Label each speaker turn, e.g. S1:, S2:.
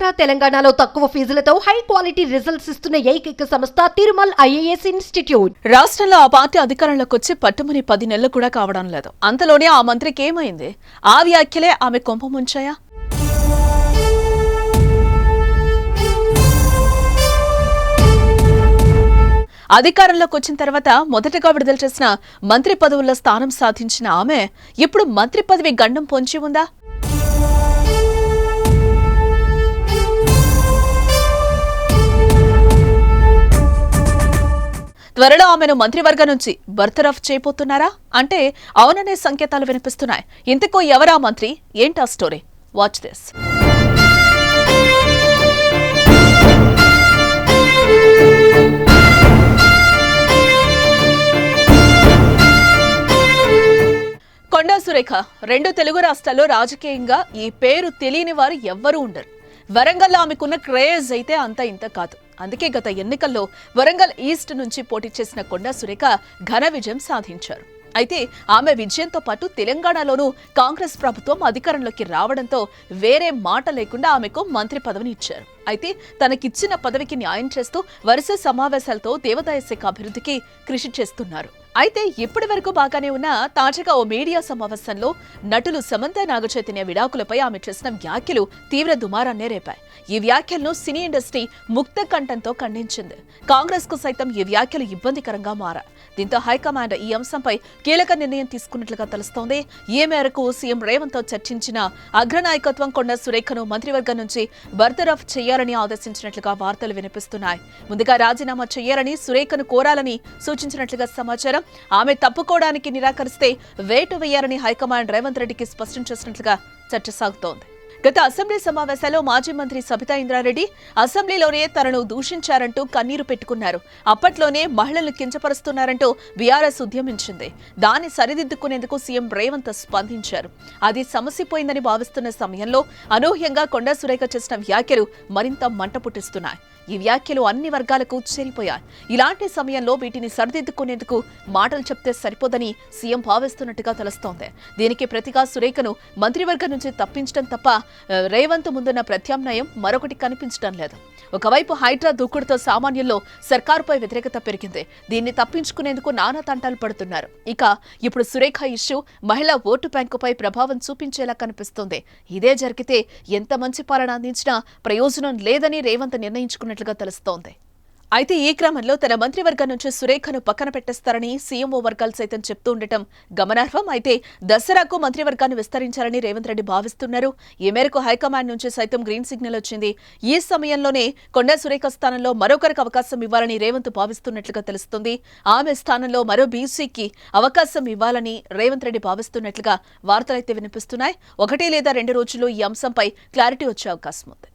S1: ఆంధ్ర తెలంగాణలో తక్కువ ఫీజులతో high quality results ఇస్తున్న ఏకైక సంస్థ తిరుమల్ ఐఏఎస్ ఇన్స్టిట్యూట్.
S2: రాష్ట్రంలో ఆ పార్టీ అధికారంలోకి వచ్చి పట్టుమని పది నెలలు కూడా కావడం లేదు. అంతలోనే ఆ మంత్రికి ఏమైంది? ఆ వ్యాఖ్యలే ఆమె కొంప ముంచాయా? అధికారంలోకి వచ్చిన తర్వాత మొదటగా విడుదల చేసిన మంత్రి పదవుల్లో స్థానం సాధించిన ఆమె ఇప్పుడు మంత్రి పదవి గండం పొంచి ఉందా? త్వరలో ఆమెను మంత్రివర్గం నుంచి బర్తరఫ్ చేయబోతున్నారా? అంటే అవుననే సంకేతాలు వినిపిస్తున్నాయి. ఇంతకో ఎవరా మంత్రి? ఏంటా story? Watch this Konda Surekha రెండు తెలుగు రాష్ట్రాల్లో రాజకీయంగా ఈ పేరు తెలియని వారు ఎవ్వరూ ఉండరు. వరంగల్లో ఆమెకున్న క్రేజ్ అయితే అంత ఇంత కాదు. అందుకే గత ఎన్నికల్లో వరంగల్ ఈస్ట్ నుంచి పోటీ చేసిన కొండా సురేఖ ఘన విజయం సాధించారు. అయితే ఆమె విజయంతో పాటు తెలంగాణలోనూ కాంగ్రెస్ ప్రభుత్వం అధికారంలోకి రావడంతో వేరే మాట లేకుండా ఆమెకు మంత్రి పదవిని ఇచ్చారు. అయితే తనకిచ్చిన పదవికి న్యాయం చేస్తూ వరుస సమావేశాలతో దేవాదాయ శాఖ అభివృద్ధికి కృషి చేస్తున్నారు. అయితే ఇప్పటి వరకు బాగానే ఉన్న తాజాగా ఓ మీడియా సమావేశంలో నటులు సమంత నాగచైతన్య విడాకులపై ఆమె చేసిన వ్యాఖ్యలు తీవ్ర దుమారాన్నే రేపాయి. ఈ వ్యాఖ్యలను సినీ ఇండస్ట్రీ ముక్త కంఠంతో ఖండించింది. కాంగ్రెస్కు సైతం ఈ వ్యాఖ్యలు ఇబ్బందికరంగా మారా దీంతో హైకమాండ్ ఈ అంశంపై కీలక నిర్ణయం తీసుకున్నట్లుగా తెలుస్తోంది. ఈ మేరకు సీఎం రేవంత్తో చర్చించిన అగ్రనాయకత్వం కొండ సురేఖను మంత్రివర్గం నుంచి బర్తరఫ్ చేయాలని ఆదేశించినట్లుగా వార్తలు వినిపిస్తున్నాయి. ముందుగా రాజీనామా చేయాలని సురేఖను కోరాలని సూచించినట్లుగా సమాచారం ఆమె తప్పుకోవడానికి నిరాకరిస్తే వేటు వేయాలని హైకమాండ్ రేవంత్ రెడ్డికి స్పష్టం చేసినట్లుగా చర్చ సాగుతోంది. గత అసెంబ్లీ సమావేశాల్లో మాజీ మంత్రి సబితా ఇంద్రారెడ్డి అసెంబ్లీలోనే తనను దూషించారంటూ కన్నీరు పెట్టుకున్నారు. అప్పట్లోనే మహిళలు కించపరుస్తున్నారంటూ బీఆర్ఎస్ ఉద్యమించింది. దాన్ని సరిదిద్దుకునేందుకు సీఎం రేవంత్ స్పందించారు. అది సమసిపోయిందని భావిస్తున్న సమయంలో అనూహ్యంగా కొండా సురేఖ చేసిన వ్యాఖ్యలు మరింత మంట పుట్టిస్తున్నాయి. ఈ వ్యాఖ్యలు అన్ని వర్గాలకు చేరిపోయాయి. ఇలాంటి సమయంలో వీటిని సరిదిద్దుకునేందుకు మాటలు చెప్తే సరిపోదని సీఎం భావిస్తున్నట్టుగా తెలుస్తోంది. దీనికి ప్రతిగా సురేఖను మంత్రివర్గం నుంచి తప్పించడం తప్ప రేవంత్ ముందున్న ప్రత్యామ్నాయం మరొకటి కనిపించడం లేదు. ఒకవైపు హైడ్రా దూకుడుతో సామాన్యుల్లో సర్కారుపై వ్యతిరేకత పెరిగింది. దీన్ని తప్పించుకునేందుకు నానా తంటాలు పడుతున్నారు. ఇక ఇప్పుడు సురేఖ ఇష్యూ మహిళా ఓటు బ్యాంకుపై ప్రభావం చూపించేలా కనిపిస్తోంది. ఇదే జరిగితే ఎంత మంచి పాలన అందించినా ప్రయోజనం లేదని రేవంత్ నిర్ణయించుకున్నట్లుగా తెలుస్తోంది. అయితే ఈ క్రమంలో తన మంత్రివర్గం నుంచి సురేఖను పక్కన పెట్టేస్తారని సీఎంఓ వర్గాలు సైతం చెప్తూ ఉండటం గమనార్హం. అయితే దసరాకు మంత్రివర్గాన్ని విస్తరించాలని రేవంత్ రెడ్డి భావిస్తున్నారు. ఈ మేరకు హైకమాండ్ నుంచి సైతం గ్రీన్ సిగ్నల్ వచ్చింది. ఈ సమయంలోనే కొండా సురేఖ స్థానంలో మరొకరికి అవకాశం ఇవ్వాలని రేవంత్ భావిస్తున్నట్లుగా తెలుస్తుంది. ఆమె స్థానంలో మరో బీసీకి అవకాశం ఇవ్వాలని రేవంత్ రెడ్డి భావిస్తున్నట్లుగా వార్తలైతే వినిపిస్తున్నాయి. ఒకటి లేదా రెండు రోజుల్లో ఈ అంశంపై క్లారిటీ వచ్చే అవకాశం ఉంది.